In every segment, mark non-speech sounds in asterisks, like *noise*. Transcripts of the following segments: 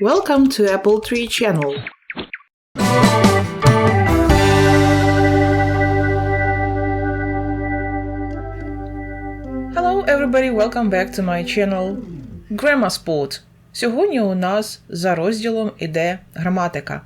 Welcome to Apple Tree channel. Hello everybody, welcome back to my channel Grammar Spot. Сьогодні у нас за розділом іде граматика.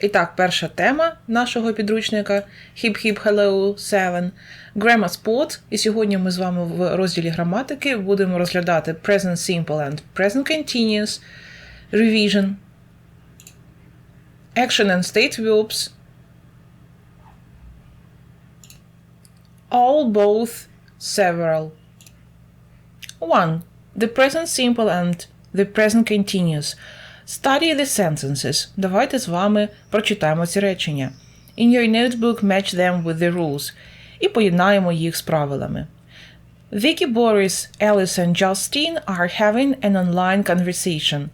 І так, перша тема нашого підручника Hip Hip Hello 7 Grammar Spot. І сьогодні ми з вами в розділі граматики будемо розглядати Present Simple and Present Continuous, Revision, Action and State Verbs, All, both, several. 1. The present simple and the present continuous. Study the sentences. Давайте з вами прочитаємо ці речення. In your notebook match them with the rules. І поєднаємо їх з правилами. Vicky, Boris, Alice and Justine are having an online conversation.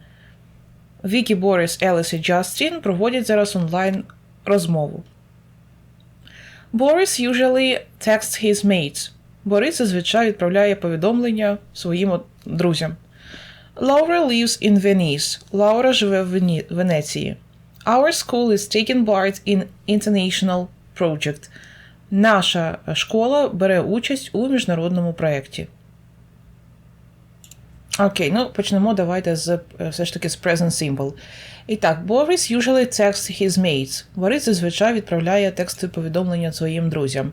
Vicky, Boris, Alice і Justin проводять зараз онлайн розмову. Boris usually texts his mates. Борис зазвичай відправляє повідомлення своїм друзям. Laura lives in Venice. Лаура живе в Вені... Венеції. Our school is taking part in international project. Наша школа бере участь у міжнародному проєкті. Окей, ну почнемо давайте з все ж таки з Present Simple. І так, Boris usually texts his mates. Борис зазвичай відправляє тексти повідомлення своїм друзям.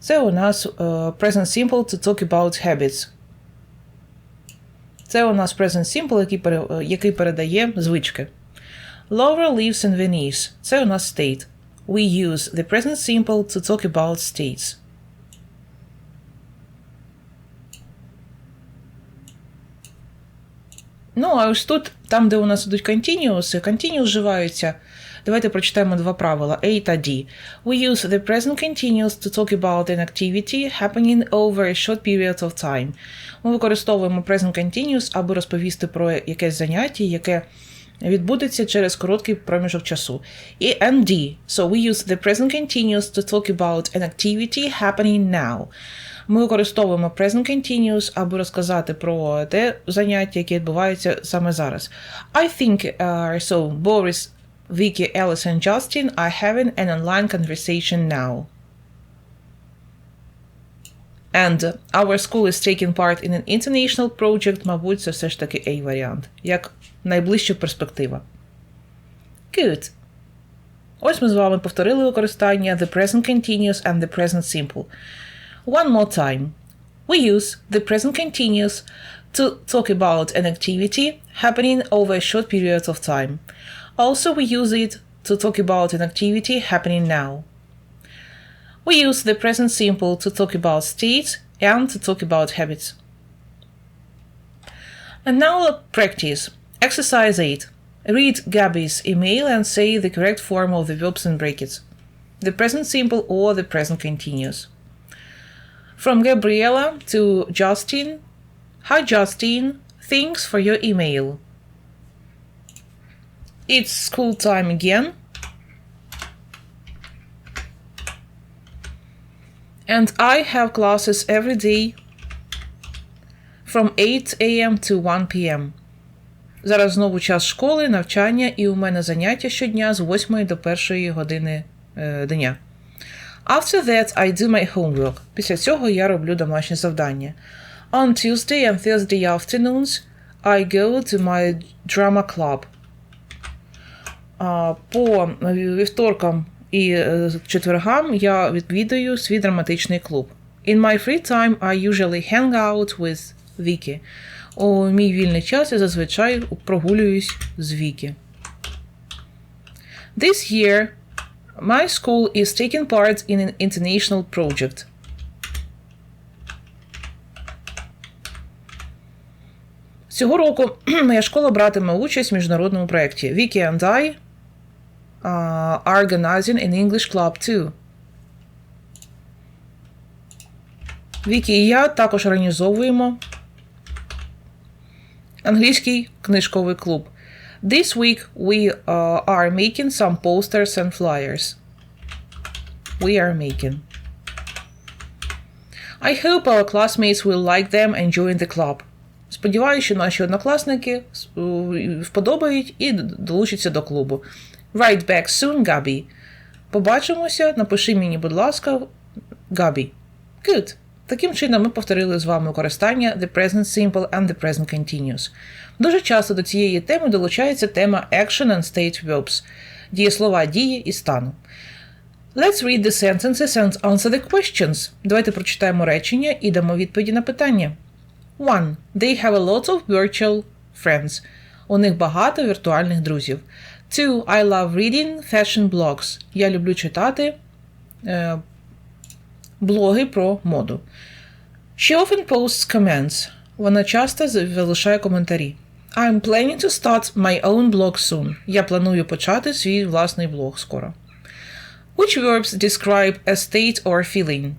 Це у нас uh, Present Simple to talk about habits. Це у нас Present Simple, який, пере, який передає звички. Laura lives in Venice. Це у нас state. We use the present simple to talk about states. Ну, а ось тут, там, де у нас ідуть continuous, continuous вживаються. Давайте прочитаємо два правила A та D. We use the present continuous to talk about an activity happening over a short period of time. Ми використовуємо present continuous, аби розповісти про якесь заняття, яке відбудеться через короткий проміжок часу. І ND. So we use the present continuous to talk about an activity happening now. Ми використовуємо present continuous, аби розказати про те заняття, яке відбувається саме зараз. I think uh, so Boris, Vicky, Alice and Justin are having an online conversation now. And our school is taking part in an international project, мабуть, це все ж таки A варіант, як найближча перспектива. Good. Ось ми з вами повторили використання the present continuous and the present simple. One more time. We use the present continuous to talk about an activity happening over a short period of time. Also, we use it to talk about an activity happening now. We use the present simple to talk about states and to talk about habits. And now practice. Exercise 8. Read Gabby's email and say the correct form of the verbs in brackets. The present simple or the present continuous. From Gabriella to Justin. Hi Justin, thanks for your email. It's school time again. And I have classes every day from 8 a.m. to 1 p.m. Зараз знову час школи, навчання, і у мене заняття щодня з 8 до 1 години е, дня. After that, I do my homework. Після цього я роблю домашнє завдання. On Tuesday and Thursday afternoons, I go to my drama club. По вівторкам і четвергам я відвідую свій драматичний клуб. In my free time, I usually hang out with Vicky. У мій вільний час я зазвичай прогулююсь з Вікі. This year, my school is taking part in an international project. Цього року *clears throat* моя школа братиме участь в міжнародному проєкті. Vicky and I uh, are organizing an English club too. Вікі і я також організовуємо англійський книжковий клуб. This week we uh, are making some posters and flyers. We are making. I hope our classmates will like them and join the club. Сподіваюся, що наші однокласники е, вподобають і долучаться до клубу. Write back soon, Gabby. Побачимося. Напиши мені, будь ласка, Gabby. Good. Таким чином, ми повторили з вами використання the present simple and the present continuous. Дуже часто до цієї теми долучається тема action and state verbs – дієслова дії і стану. Let's read the sentences and answer the questions. Давайте прочитаємо речення і дамо відповіді на питання. 1. They have a lot of virtual friends. У них багато віртуальних друзів. 2. I love reading fashion blogs. Я люблю читати е, блоги про моду. She often posts comments. Вона часто залишає коментарі. I'm planning to start my own blog soon. Я планую почати свій власний блог скоро. Which verbs describe a state or feeling?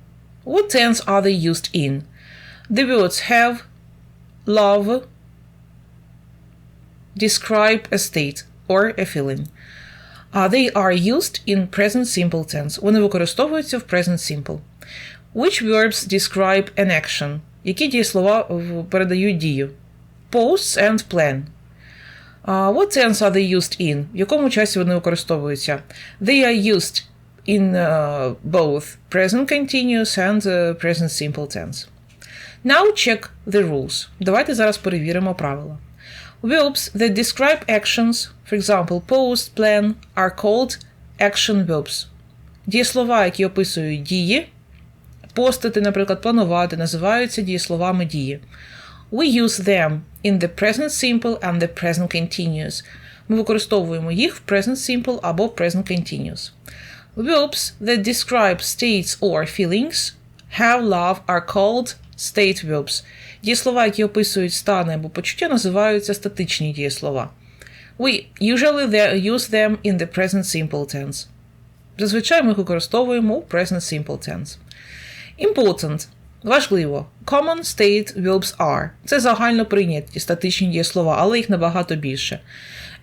What tense are they used in? The words have, love, describe a state or a feeling. Uh, they are used in present simple tense. Вони використовуються в present simple. Which verbs describe an action? Які дієслова в- передають дію? Posts and plan. Uh, what tense are they used in? В якому часі вони використовуються? They are used in uh, both present continuous and uh, present simple tense. Now check the rules. Давайте зараз перевіримо правила. Verbs that describe actions, for example, post, plan, are called action verbs. Дієслова, які описують дії, постити, наприклад, планувати, називаються дієсловами дії. We use them in the present simple and the present continuous. Ми використовуємо їх в present simple або present continuous. Verbs that describe states or feelings, have, love are called state verbs. Дієслова, які описують стани або почуття, називаються статичні дієслова. We usually use them in the present simple tense. Зазвичай ми їх використовуємо у present simple tense. Important. Важливо. Common state verbs are. Це загально прийняті статичні дієслова, але їх набагато більше.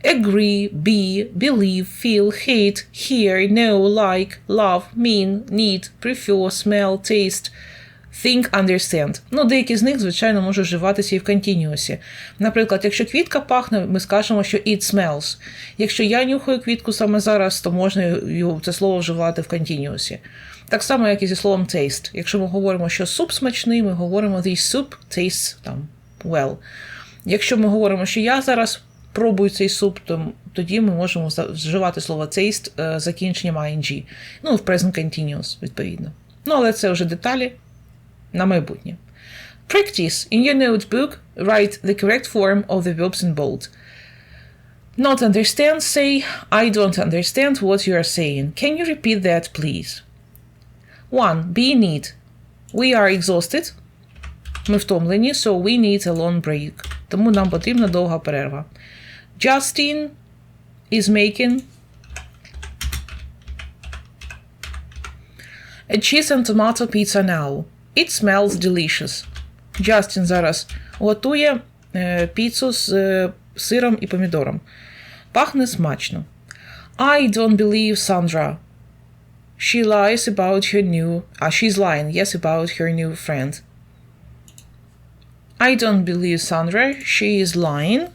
Agree, be, believe, feel, hate, hear, know, like, love, mean, need, prefer, smell, taste, think, understand. Ну, деякі з них, звичайно, можуть вживатися і в континіусі. Наприклад, якщо квітка пахне, ми скажемо, що it smells. Якщо я нюхаю квітку саме зараз, то можна це слово вживати в континіусі. Так само, як і зі словом taste. Якщо ми говоримо, що суп смачний, ми говоримо this soup tastes там, well. Якщо ми говоримо, що я зараз пробую цей суп, то тоді ми можемо вживати слово taste е, закінченням ing. Ну, в present continuous, відповідно. Ну, але це вже деталі на майбутнє. Practice. In your notebook, write the correct form of the verbs in bold. Not understand, say, I don't understand what you are saying. Can you repeat that, please? 1. Be need. We are exhausted. Ми втомлені, so we need a long break. Тому нам потрібна довга перерва. Justin is making a cheese and tomato pizza now. It smells delicious. Джастін зараз готує е, піцу з е, сиром і помідором. Пахне смачно. I don't believe Sandra. She lies about her new. Ah, she's lying, yes, about her new friend. I don't believe Sandra. She is lying.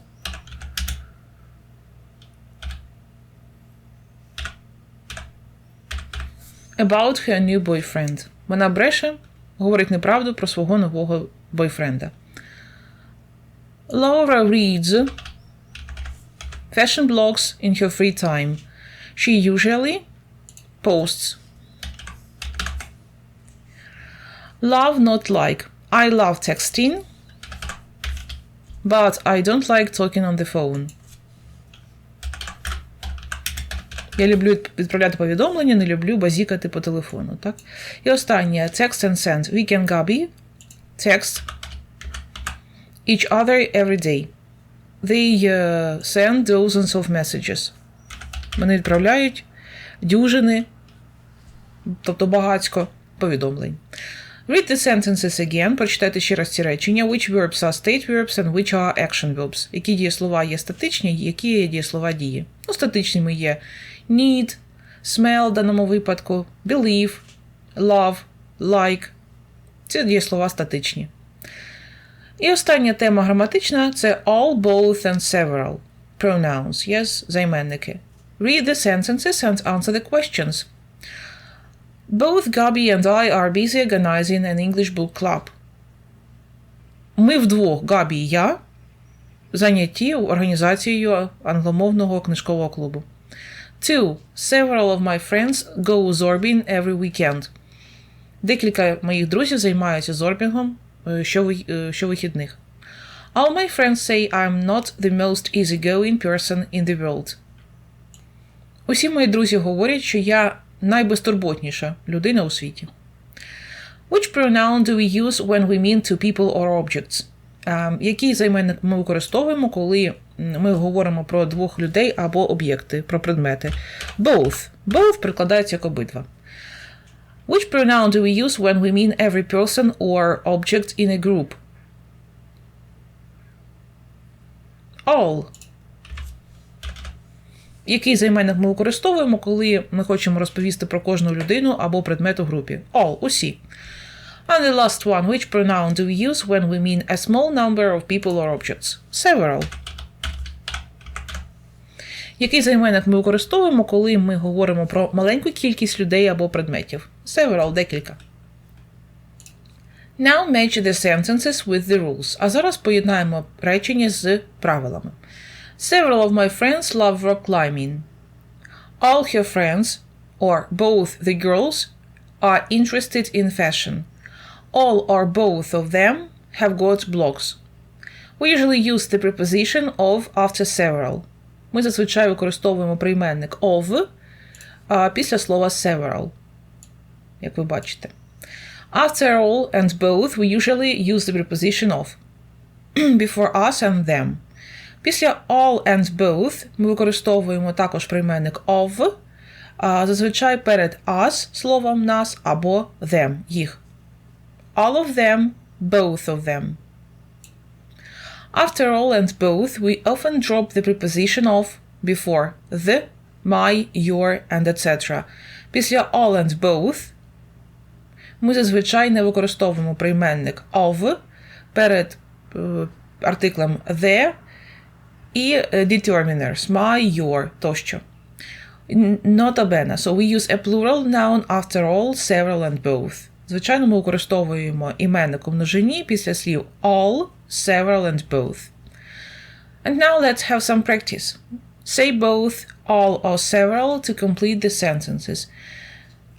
About her new boyfriend. Вона бреше, говорить неправду про свого нового бойфренда. Laura reads fashion blogs in her free time. She usually posts. Love, not like. I love texting, but I don't like talking on the phone. Я люблю відп- відправляти повідомлення, не люблю базікати по телефону. Так? І останнє text and send. We can Gabi text each other every day. They uh, send dozens of messages. Вони відправляють дюжини, тобто багатько повідомлень. Read the sentences again. Прочитайте ще раз ці речення. Which verbs are state verbs and which are action verbs. Які дієслова є статичні, які є дієслова дії. Ну, статичними є need, smell в даному випадку, believe, love, like. Це дієслова статичні. І остання тема граматична це all, both and several. Pronouns, yes, займенники. Read the sentences and answer the questions. Both Gabi and I are busy organizing an English book club. Ми вдвох, Габі і я, зайняті організацією англомовного книжкового клубу. Two. Several of my friends go зорбін every weekend. Декілька моїх друзів займаються зорбінгом е, щови- е, щовихідних. All my friends say I'm not the most easygoing person in the world. Усі мої друзі говорять, що я найбезтурботніша людина у світі. Which pronoun do we use when we mean to people or objects? Ем, який займенник ми використовуємо, коли ми говоримо про двох людей або об'єкти, про предмети? Both. Both прикладається як обидва. Which pronoun do we use when we mean every person or object in a group? All. Який займенник ми використовуємо, коли ми хочемо розповісти про кожну людину або предмет у групі? All. Усі. And the last one, which pronoun do we use when we mean a small number of people or objects? Several. Який займенник ми використовуємо, коли ми говоримо про маленьку кількість людей або предметів? Several – декілька. Now match the sentences with the rules. А зараз поєднаємо речення з правилами. Several of my friends love rock climbing. All her friends, or both the girls, are interested in fashion. All or both of them have got blogs. We usually use the preposition of after several. Ми зазвичай використовуємо прийменник of а, після слова several, як ви бачите. After all and both, we usually use the preposition of before *clears throat* us and them. Після all and both ми використовуємо також прийменник of, зазвичай перед us словом нас або them їх. All of them, both of them. After all and both, we often drop the preposition of before the, my, your, and etc. Після all and both ми зазвичай не використовуємо прийменник of перед е, артиклем the і е, determiners my, your тощо. N- Nota bene. So we use a plural noun after all, several and both. Звичайно, ми використовуємо іменник у множині після слів all, several and both. And now let's have some practice. Say both, all or several to complete the sentences.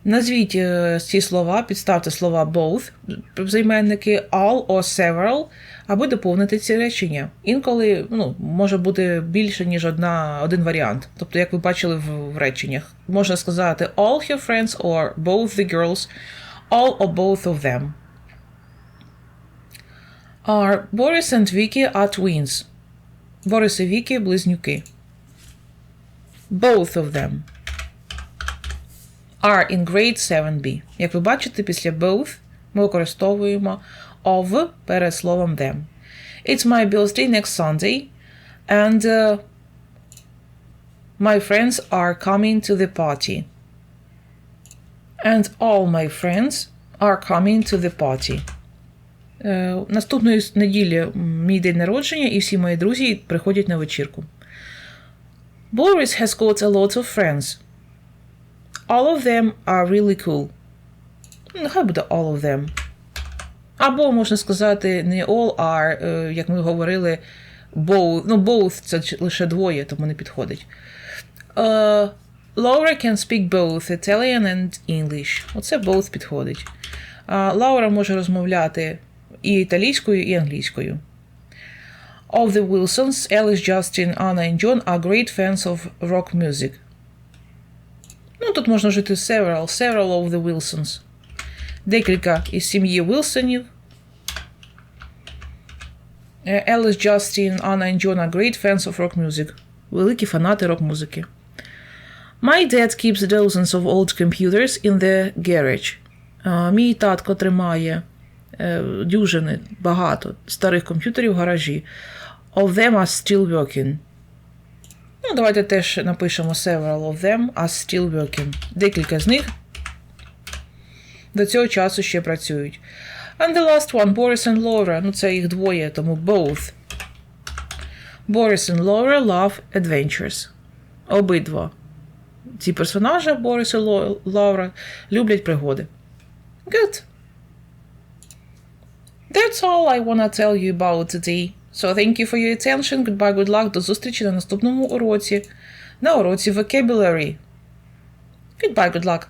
Назвіть е, ці слова, підставте слова both, займенники all or several, аби доповнити ці речення. Інколи ну, може бути більше, ніж одна, один варіант. Тобто, як ви бачили в, в реченнях, можна сказати all her friends or both the girls, all or both of them. Are Boris and Vicky are twins. Борис і Вікі близнюки. Both of them are in grade 7B. Як ви бачите, після both ми використовуємо of перед словом them. It's my birthday next Sunday, and uh, my friends are coming to the party. And all my friends are coming to the party. Е, наступної с- неділі м, мій день народження, і всі мої друзі приходять на вечірку. Boris has got a lot of friends. All of them are really cool. Ну, Нехай буде all of them. Або можна сказати не all are, е, як ми говорили, both. Ну, both це лише двоє, тому не підходить. Е, Laura can speak both Italian and English. Оце both підходить. А Лаура може розмовляти і італійською, і англійською. Of the Wilsons, Alice, Justin, Anna and John are great fans of rock music. Ну, тут можна вжити several, several of the Wilsons. Декілька із сім'ї Вілсонів. Е, Justin, Anna and John are great fans of rock music. Великі фанати рок-музики. My dad keeps dozens of old computers in the garage. А, Мій татко тримає е, дюжини багато старих комп'ютерів в гаражі. Of them are still working. Ну, давайте теж напишемо several of them are still working. Декілька з них до цього часу ще працюють. And the last one, Boris and Laura. Ну, це їх двоє, тому both. Boris and Laura love adventures. Обидва. Ці персонажі, Борис і Лаура, люблять пригоди. Good. That's all I wanna tell you about today. So thank you for your attention. Goodbye, good luck. До зустрічі на наступному уроці. На уроці vocabulary. Goodbye, good luck.